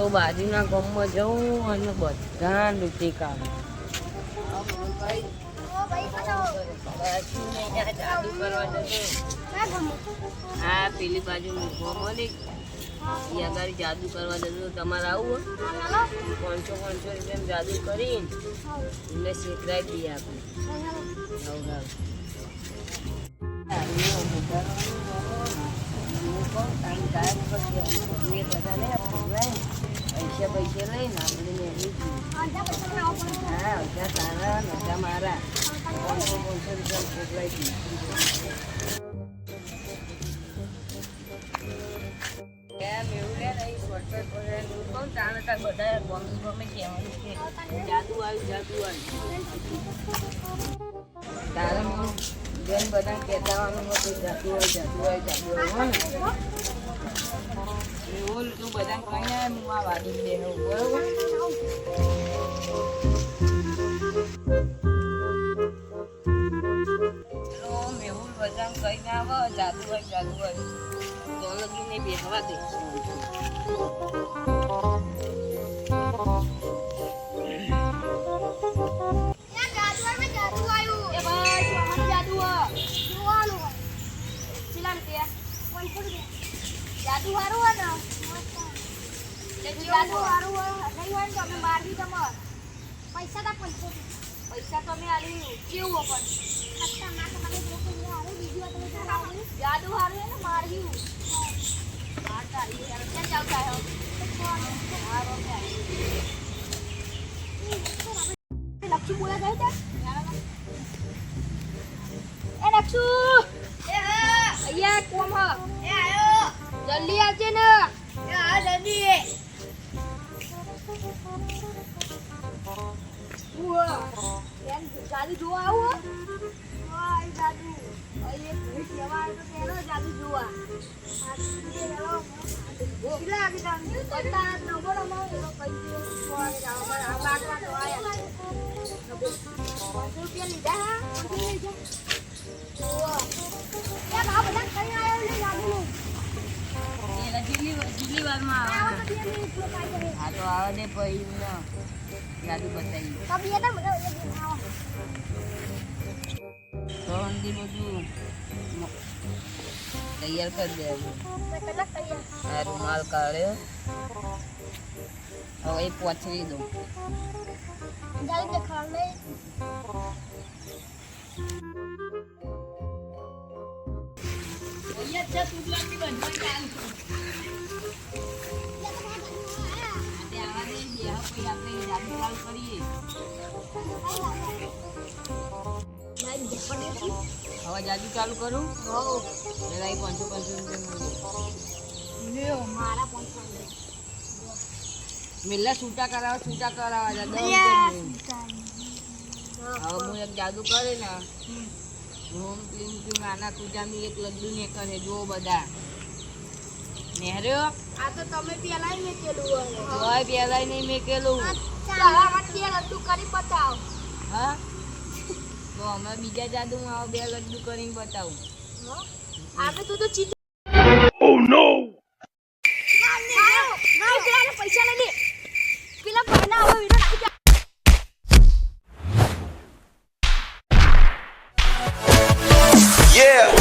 તો બાજુના ગામમાં જવું અને બધા લૂંટી કાઢું. હા પેલી બાજુ ને એ આગળ જાદુ કરવા જતો તમારે આવું પાંચસો પાંચસો રૂપિયા જાદુ કરીને એમને શેતરાઈ દઈએ આપણે. હવ. પૈસા પૈસા લઈને આપણે મેળવી હા અડધા તારા અડધા મારા. પાંચસો પાંચસો રૂપિયા મોકલાઈ દઈએ. એવું લે ને, ઈ shortcut પડે ને એવું કહું, તાણે તાર બધા કહેતા હોવાનું હોય કે જાદુ આવ્યું, જાદુ આવ્યું, જાદુ આવ્યું, હો ને? એવું તું બધા આય, હું આ વાડી બેહું, બરોબર? મેહુલ બધાને કહીને આવે, જાદુ આવ્યું, જાદુ આવ્યું. તો લગીને બેસવા દે? જાદુ હારું ને તો પૈસા તા? પૈસા તમે આલી કેવું પણ જાદુ હારું ને માર્યું માર તારી યાર ક્યાં જાવ થાય હારો લક્ષુ બોલા જાય ત્યાં જાદુ જોવા આવું જાદુ. એક લેવા આવ્યો તો જાદુ જોવા. કેટલા વારમાં આવે હા તો આવે દે પછી જાદુ બતાવી. મંદિર બધું તૈયાર કરી દેવાનું આ રૂમાલ કાઢ્યો હવે એ દઉં. આપણે કરીએ. હવે જાદુ ચાલુ કરું? ભાઈ પાંચસો પાંચસો રૂપિયા મારા છૂટા કરાવો છૂટા કરાવવા દાદા હવે હું એક જાદુ કરે ને હોમ. ક્લીન ક્લીન આના પૂજાની એક લગ્ન ને કરે જો બધા. નેહર્યો? આ તો તમે પેલા મેકેલું હોય. પેલા નહીં મેકેલું. લડ્ડુ કરી પતાવ. હા? અમે બીજા જાદુ માં બે લડ્ડુ કરીને બતાવું. આપણે તું તો ચીજ ઓ પૈસા લઈ લે પેલા Yeah!